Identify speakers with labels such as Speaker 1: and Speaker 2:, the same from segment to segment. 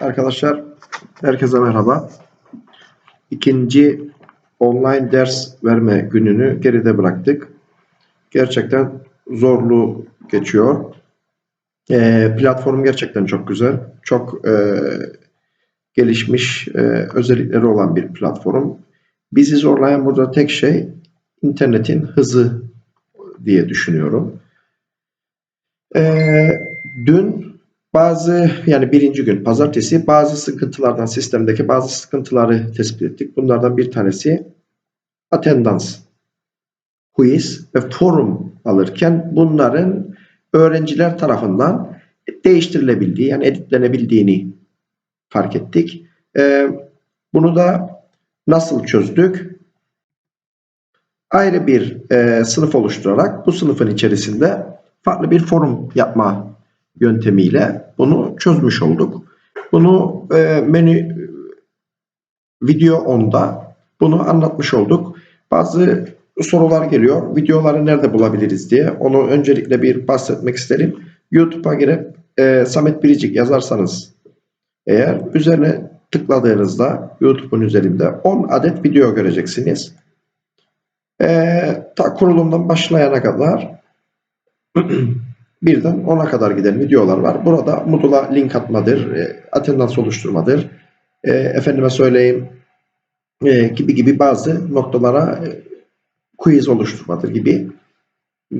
Speaker 1: Arkadaşlar herkese merhaba. İkinci online ders verme gününü geride bıraktık. Gerçekten zorlu geçiyor. Ee, platform gerçekten çok güzel. Çok e, gelişmiş e, özellikleri olan bir platform. Bizi zorlayan burada tek şey internetin hızı diye düşünüyorum. Ee, dün bazı yani birinci gün pazartesi bazı sıkıntılardan sistemdeki bazı sıkıntıları tespit ettik. Bunlardan bir tanesi attendance quiz ve forum alırken bunların öğrenciler tarafından değiştirilebildiği yani editlenebildiğini fark ettik. Ee, bunu da nasıl çözdük? Ayrı bir e, sınıf oluşturarak bu sınıfın içerisinde farklı bir forum yapma yöntemiyle bunu çözmüş olduk. Bunu e, menü video 10'da bunu anlatmış olduk. Bazı sorular geliyor. Videoları nerede bulabiliriz diye. Onu öncelikle bir bahsetmek isterim. YouTube'a girip e, Samet Biricik yazarsanız eğer üzerine tıkladığınızda YouTube'un üzerinde 10 adet video göreceksiniz. E, ta kurulumdan başlayana kadar birden 10'a kadar giden videolar var. Burada Moodle'a link atmadır, e, attendance oluşturmadır, e, efendime söyleyeyim e, gibi gibi bazı noktalara e, quiz oluşturmadır gibi e,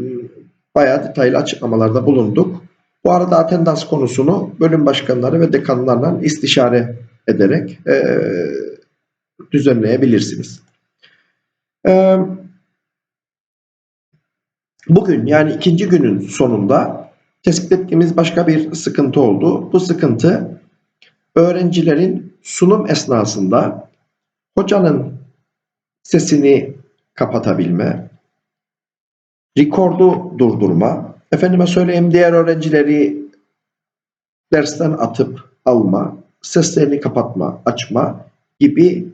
Speaker 1: bayağı detaylı açıklamalarda bulunduk. Bu arada attendance konusunu bölüm başkanları ve dekanlarla istişare ederek e, düzenleyebilirsiniz. E, Bugün yani ikinci günün sonunda tespit ettiğimiz başka bir sıkıntı oldu. Bu sıkıntı öğrencilerin sunum esnasında hocanın sesini kapatabilme, rekordu durdurma, efendime söyleyeyim diğer öğrencileri dersten atıp alma, seslerini kapatma, açma gibi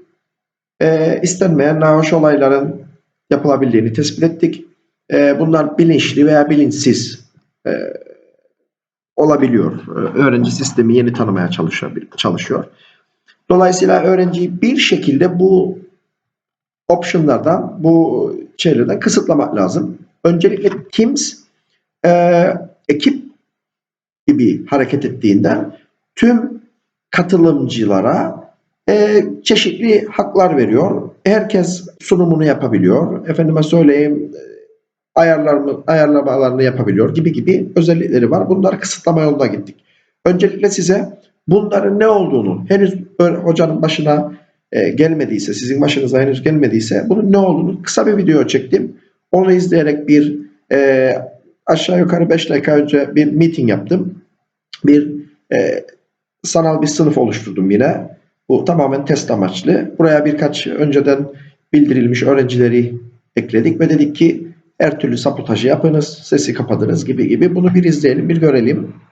Speaker 1: e, istenmeyen nahoş olayların yapılabildiğini tespit ettik. E, bunlar bilinçli veya bilinçsiz e, olabiliyor. E, öğrenci sistemi yeni tanımaya çalışıyor. Dolayısıyla öğrenciyi bir şekilde bu optionlardan, bu şeylerden kısıtlamak lazım. Öncelikle Teams e, ekip gibi hareket ettiğinden tüm katılımcılara e, çeşitli haklar veriyor. Herkes sunumunu yapabiliyor. Efendime söyleyeyim ayarlarını, ayarlamalarını yapabiliyor gibi gibi özellikleri var. Bunları kısıtlama yoluna gittik. Öncelikle size bunların ne olduğunu henüz hocanın başına e, gelmediyse, sizin başınıza henüz gelmediyse bunun ne olduğunu kısa bir video çektim. Onu izleyerek bir e, aşağı yukarı 5 dakika önce bir meeting yaptım. Bir e, sanal bir sınıf oluşturdum yine. Bu tamamen test amaçlı. Buraya birkaç önceden bildirilmiş öğrencileri ekledik ve dedik ki her türlü sabotajı yapınız, sesi kapatınız gibi gibi. Bunu bir izleyelim, bir görelim.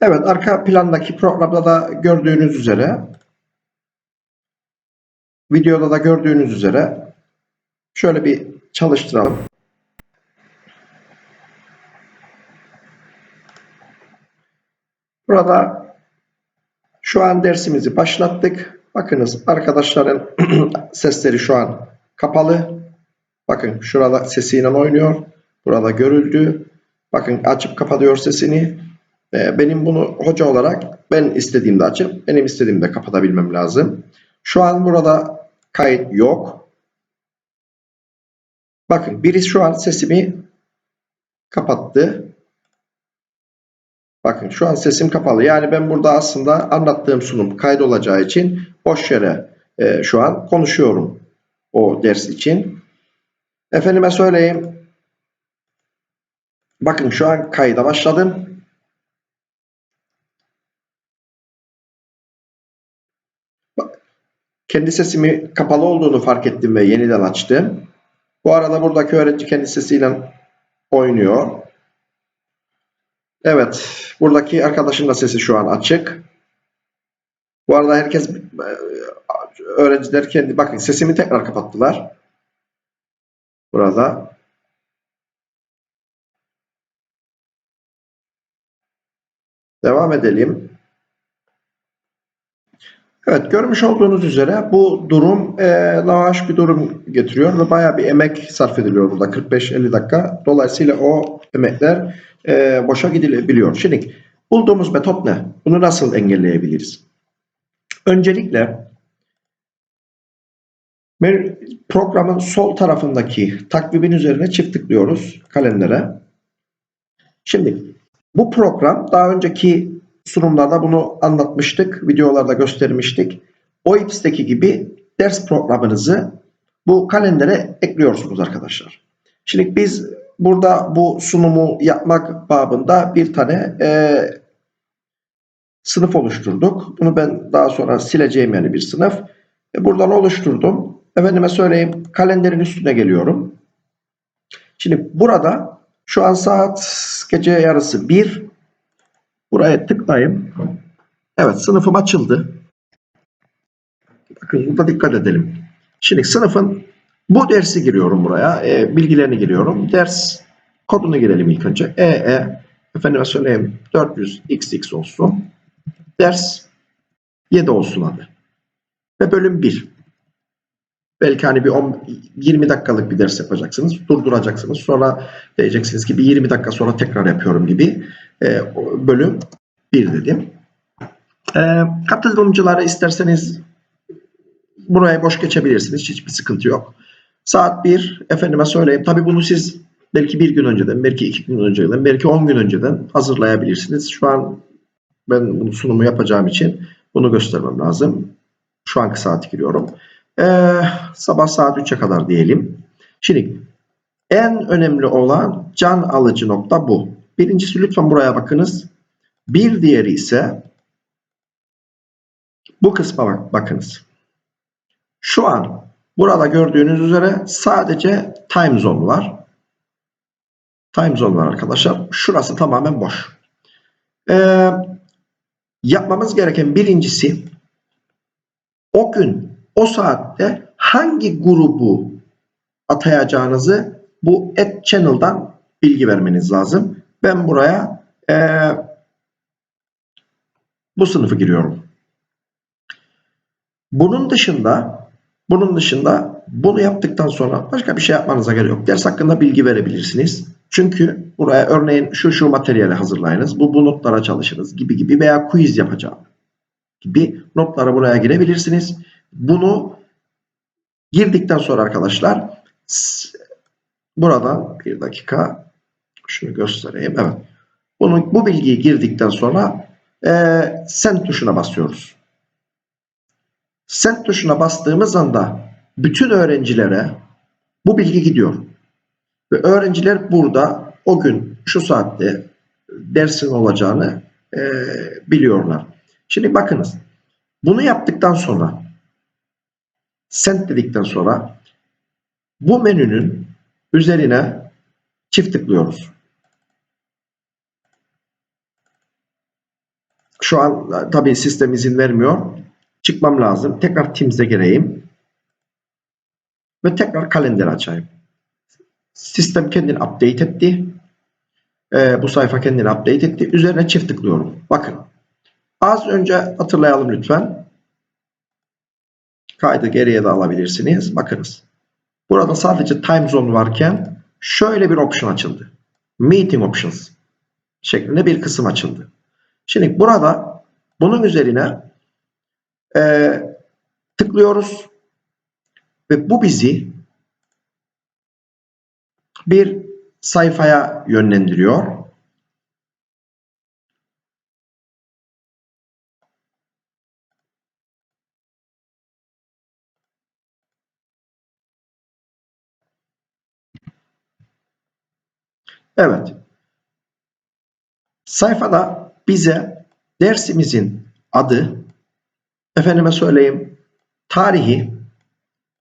Speaker 1: Evet, arka plandaki programda da gördüğünüz üzere videoda da gördüğünüz üzere şöyle bir çalıştıralım. Burada şu an dersimizi başlattık. Bakınız arkadaşların sesleri şu an kapalı. Bakın şurada sesiyle oynuyor. Burada görüldü. Bakın açıp kapatıyor sesini. Ee, benim bunu hoca olarak ben istediğimde açıp benim istediğimde kapatabilmem lazım. Şu an burada kayıt yok. Bakın birisi şu an sesimi kapattı. Bakın şu an sesim kapalı. Yani ben burada aslında anlattığım sunum kaydolacağı için boş yere e, şu an konuşuyorum o ders için. Efendime söyleyeyim. Bakın şu an kayda başladım. Kendi sesimi kapalı olduğunu fark ettim ve yeniden açtım. Bu arada buradaki öğrenci kendi sesiyle oynuyor. Evet. Buradaki arkadaşın da sesi şu an açık. Bu arada herkes öğrenciler kendi bakın sesimi tekrar kapattılar. Burada Devam edelim. Evet görmüş olduğunuz üzere bu durum e, lavaş bir durum getiriyor ve bayağı bir emek sarf ediliyor burada 45-50 dakika. Dolayısıyla o emekler e, boşa gidilebiliyor. Şimdi bulduğumuz metot ne? Bunu nasıl engelleyebiliriz? Öncelikle programın sol tarafındaki takvibin üzerine çift tıklıyoruz kalendere. Şimdi bu program daha önceki sunumlarda bunu anlatmıştık, videolarda göstermiştik. OIPS'teki gibi ders programınızı bu kalendere ekliyorsunuz arkadaşlar. Şimdi biz burada bu sunumu yapmak babında bir tane e, sınıf oluşturduk. Bunu ben daha sonra sileceğim yani bir sınıf. E, buradan oluşturdum. Efendime söyleyeyim kalenderin üstüne geliyorum. Şimdi burada şu an saat gece yarısı 1. Buraya tıklayayım. Evet sınıfım açıldı. Bakın burada dikkat edelim. Şimdi sınıfın bu dersi giriyorum buraya. E, bilgilerini giriyorum. Ders kodunu girelim ilk önce. EE efendime söyleyeyim 400 XX olsun. Ders 7 olsun adı. Ve bölüm 1. Belki hani bir 10, 20 dakikalık bir ders yapacaksınız. Durduracaksınız. Sonra diyeceksiniz ki bir 20 dakika sonra tekrar yapıyorum gibi. E, bölüm 1 dedim. E, katılımcılara isterseniz buraya boş geçebilirsiniz. Hiçbir sıkıntı yok. Saat 1 efendime söyleyeyim. Tabii bunu siz belki bir gün önceden, belki iki gün önceden, belki 10 gün önceden hazırlayabilirsiniz. Şu an ben bunu sunumu yapacağım için bunu göstermem lazım. Şu anki saati giriyorum. Ee, sabah saat 3'e kadar diyelim. Şimdi en önemli olan can alıcı nokta bu. Birincisi lütfen buraya bakınız. Bir diğeri ise bu kısma bak, bakınız. Şu an burada gördüğünüz üzere sadece time zone var. Time zone var arkadaşlar. Şurası tamamen boş. Ee, yapmamız gereken birincisi o gün o saatte hangi grubu atayacağınızı bu add channel'dan bilgi vermeniz lazım. Ben buraya e, bu sınıfı giriyorum. Bunun dışında bunun dışında bunu yaptıktan sonra başka bir şey yapmanıza gerek yok. Ders hakkında bilgi verebilirsiniz. Çünkü buraya örneğin şu şu materyali hazırlayınız, bu, bu notlara çalışınız gibi gibi veya quiz yapacağım gibi notlara buraya girebilirsiniz. Bunu girdikten sonra arkadaşlar buradan bir dakika şunu göstereyim. Evet. Bunu, bu bilgiyi girdikten sonra e, send tuşuna basıyoruz. Send tuşuna bastığımız anda bütün öğrencilere bu bilgi gidiyor. Ve öğrenciler burada o gün şu saatte dersin olacağını e, biliyorlar. Şimdi bakınız. Bunu yaptıktan sonra send dedikten sonra bu menünün üzerine çift tıklıyoruz. Şu an tabii sistem izin vermiyor. Çıkmam lazım. Tekrar Teams'e gireyim. Ve tekrar kalender açayım. Sistem kendini update etti. Ee, bu sayfa kendini update etti. Üzerine çift tıklıyorum. Bakın. Az önce hatırlayalım lütfen. Kaydı geriye de alabilirsiniz. Bakınız. Burada sadece time zone varken şöyle bir option açıldı. Meeting options şeklinde bir kısım açıldı. Şimdi burada bunun üzerine e, tıklıyoruz ve bu bizi bir sayfaya yönlendiriyor. Evet. Sayfada bize dersimizin adı, efendime söyleyeyim, tarihi,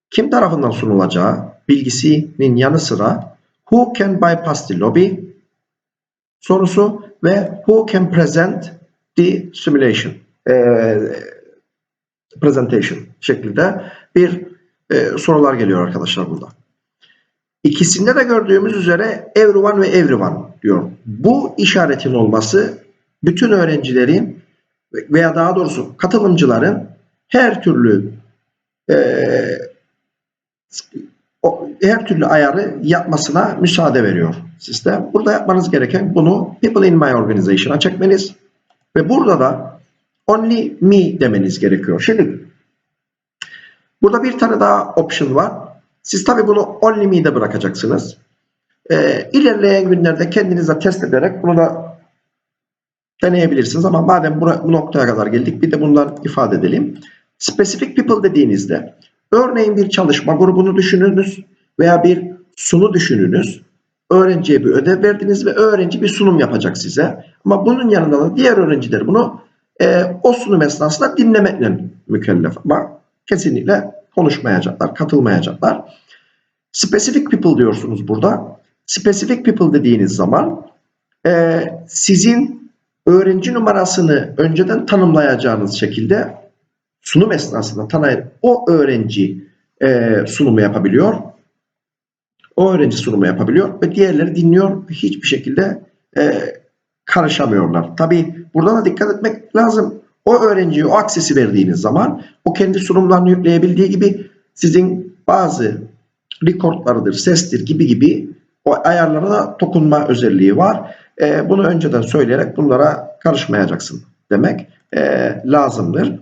Speaker 1: kim tarafından sunulacağı bilgisinin yanı sıra who can bypass the lobby sorusu ve who can present the simulation e, presentation şeklinde bir e, sorular geliyor arkadaşlar burada. İkisinde de gördüğümüz üzere everyone ve everyone diyor. Bu işaretin olması bütün öğrencilerin veya daha doğrusu katılımcıların her türlü o, her türlü ayarı yapmasına müsaade veriyor sistem. Burada yapmanız gereken bunu People in my organization'a çekmeniz ve burada da only me demeniz gerekiyor. Şimdi burada bir tane daha option var. Siz tabi bunu only me'de bırakacaksınız. Ee, ilerleyen günlerde kendinize test ederek bunu da deneyebilirsiniz ama madem bura, bu noktaya kadar geldik bir de bundan ifade edelim. Specific people dediğinizde örneğin bir çalışma grubunu düşününüz veya bir sunu düşününüz. Öğrenciye bir ödev verdiniz ve öğrenci bir sunum yapacak size. Ama bunun yanında da diğer öğrenciler bunu e, o sunum esnasında dinlemekle mükellef. Ama kesinlikle konuşmayacaklar, katılmayacaklar. Specific people diyorsunuz burada. Specific people dediğiniz zaman e, sizin öğrenci numarasını önceden tanımlayacağınız şekilde sunum esnasında tanıyıp o öğrenci e, sunumu yapabiliyor. O öğrenci sunumu yapabiliyor ve diğerleri dinliyor hiçbir şekilde e, karışamıyorlar. Tabi burada da dikkat etmek lazım. O öğrenciye o aksesi verdiğiniz zaman o kendi sunumlarını yükleyebildiği gibi sizin bazı recordlarıdır, sestir gibi gibi o ayarlara da dokunma özelliği var. E, bunu önceden söyleyerek bunlara karışmayacaksın demek e, lazımdır.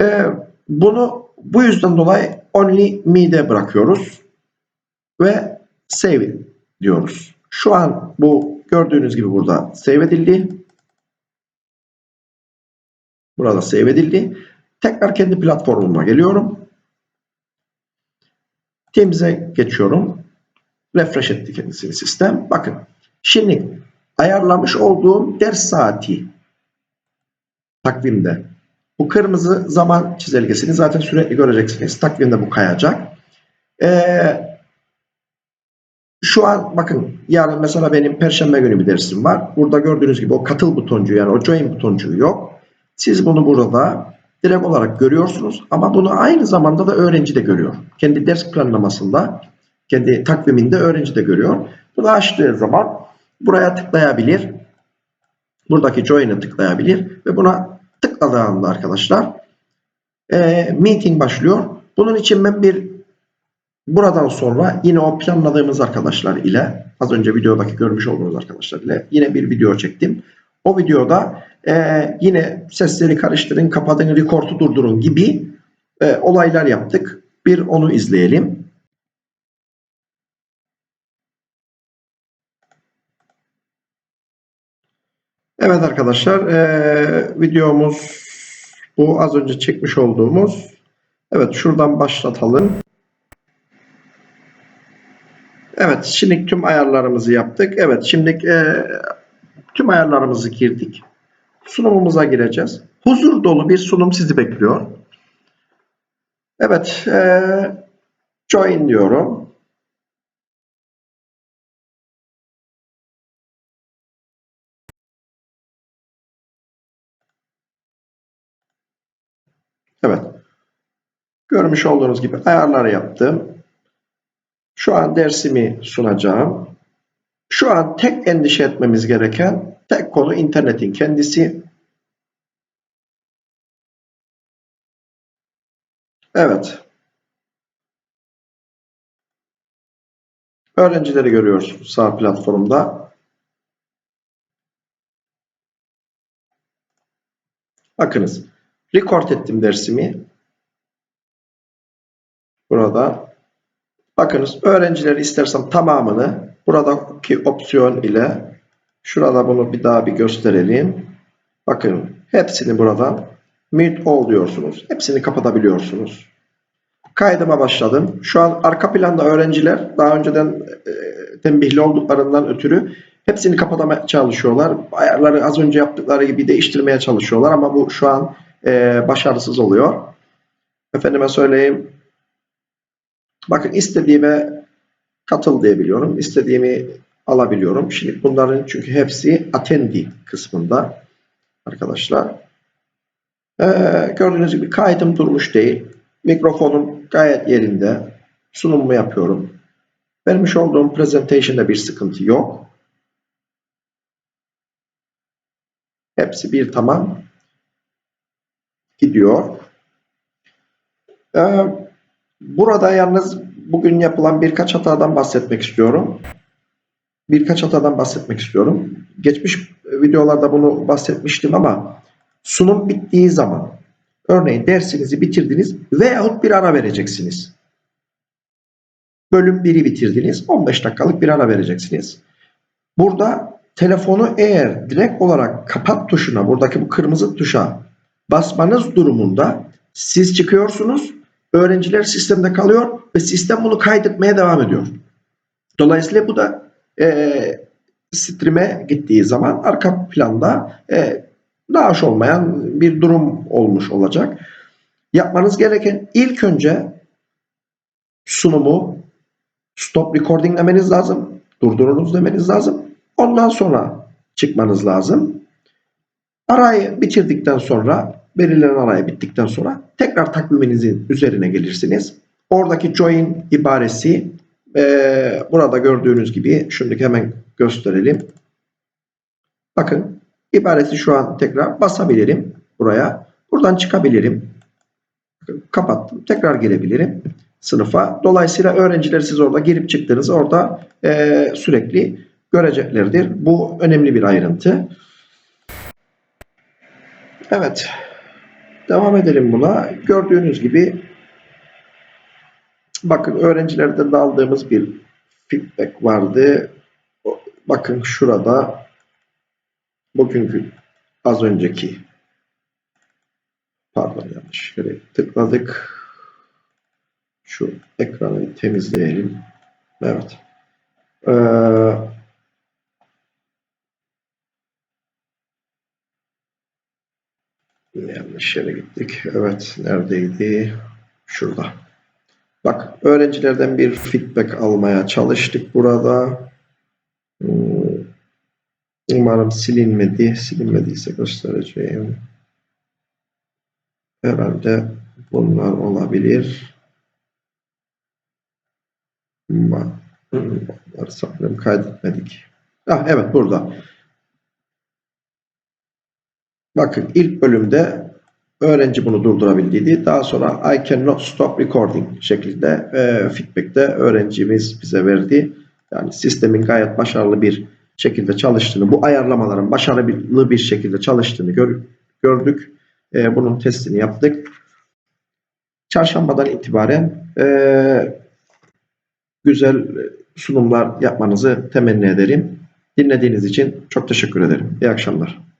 Speaker 1: E, bunu bu yüzden dolayı only me'de bırakıyoruz ve save diyoruz. Şu an bu gördüğünüz gibi burada save edildi. Burada save edildi. Tekrar kendi platformuma geliyorum. Teams'e geçiyorum. Refresh etti kendisini sistem. Bakın. Şimdi ayarlamış olduğum ders saati takvimde. Bu kırmızı zaman çizelgesini zaten sürekli göreceksiniz. Takvimde bu kayacak. Ee, şu an bakın yarın mesela benim perşembe günü bir dersim var. Burada gördüğünüz gibi o katıl butoncuğu yani o join butoncuğu yok. Siz bunu burada direkt olarak görüyorsunuz ama bunu aynı zamanda da öğrenci de görüyor. Kendi ders planlamasında, kendi takviminde öğrenci de görüyor. Bunu açtığı zaman buraya tıklayabilir. Buradaki join'e tıklayabilir ve buna tıkladığı anda arkadaşlar e, meeting başlıyor. Bunun için ben bir buradan sonra yine o planladığımız arkadaşlar ile az önce videodaki görmüş olduğunuz arkadaşlar ile yine bir video çektim. O videoda e, yine sesleri karıştırın, kapatın, rekordu durdurun gibi e, olaylar yaptık. Bir onu izleyelim. Evet arkadaşlar e, videomuz bu az önce çekmiş olduğumuz. Evet şuradan başlatalım. Evet şimdi tüm ayarlarımızı yaptık. Evet şimdi e, tüm ayarlarımızı girdik. Sunumumuza gireceğiz. Huzur dolu bir sunum sizi bekliyor. Evet e, join diyorum. Görmüş olduğunuz gibi ayarları yaptım. Şu an dersimi sunacağım. Şu an tek endişe etmemiz gereken tek konu internetin kendisi. Evet. Öğrencileri görüyorsunuz sağ platformda. Bakınız. Record ettim dersimi. Burada. Bakınız öğrencileri istersem tamamını buradaki opsiyon ile şurada bunu bir daha bir gösterelim. Bakın hepsini buradan mute all diyorsunuz. Hepsini kapatabiliyorsunuz. Kaydıma başladım. Şu an arka planda öğrenciler daha önceden e, tembihli olduklarından ötürü hepsini kapatmaya çalışıyorlar. Ayarları az önce yaptıkları gibi değiştirmeye çalışıyorlar ama bu şu an e, başarısız oluyor. Efendime söyleyeyim. Bakın istediğime katıl diyebiliyorum. İstediğimi alabiliyorum. Şimdi bunların çünkü hepsi attendee kısmında arkadaşlar. Ee, gördüğünüz gibi kaydım durmuş değil. Mikrofonum gayet yerinde. Sunumumu yapıyorum. Vermiş olduğum presentation'da bir sıkıntı yok. Hepsi bir tamam gidiyor. Ee, burada yalnız bugün yapılan birkaç hatadan bahsetmek istiyorum. Birkaç hatadan bahsetmek istiyorum. Geçmiş videolarda bunu bahsetmiştim ama sunum bittiği zaman örneğin dersinizi bitirdiniz veyahut bir ara vereceksiniz. Bölüm 1'i bitirdiniz. 15 dakikalık bir ara vereceksiniz. Burada telefonu eğer direkt olarak kapat tuşuna, buradaki bu kırmızı tuşa basmanız durumunda siz çıkıyorsunuz, öğrenciler sistemde kalıyor ve sistem bunu kaydetmeye devam ediyor. Dolayısıyla bu da e, stream'e gittiği zaman arka planda e, nahoş olmayan bir durum olmuş olacak. Yapmanız gereken ilk önce sunumu stop recording demeniz lazım. Durdurunuz demeniz lazım. Ondan sonra çıkmanız lazım. Arayı bitirdikten sonra belirlenen arayı bittikten sonra tekrar takviminizin üzerine gelirsiniz. Oradaki join ibaresi e, burada gördüğünüz gibi şimdi hemen gösterelim. Bakın ibaresi şu an tekrar basabilirim buraya. Buradan çıkabilirim. Kapattım. Tekrar girebilirim sınıfa. Dolayısıyla öğrenciler siz orada girip çıktığınızı orada e, sürekli göreceklerdir. Bu önemli bir ayrıntı. Evet. Devam edelim buna. Gördüğünüz gibi bakın öğrencilerden de aldığımız bir feedback vardı. Bakın şurada bugünkü az önceki pardon yanlış yere tıkladık. Şu ekranı temizleyelim. Evet. Ee, yanlış yere gittik. Evet. Neredeydi? Şurada. Bak öğrencilerden bir feedback almaya çalıştık burada. Hmm, Umarım silinmedi. Silinmediyse göstereceğim. Herhalde bunlar olabilir. Bunları sanırım kaydetmedik. Ah, evet burada. Bakın ilk bölümde öğrenci bunu durdurabildiydi. Daha sonra I cannot stop recording şeklinde e, feedback'te öğrencimiz bize verdi. Yani sistemin gayet başarılı bir şekilde çalıştığını, bu ayarlamaların başarılı bir şekilde çalıştığını gör- gördük. E, bunun testini yaptık. Çarşambadan itibaren e, güzel sunumlar yapmanızı temenni ederim. Dinlediğiniz için çok teşekkür ederim. İyi akşamlar.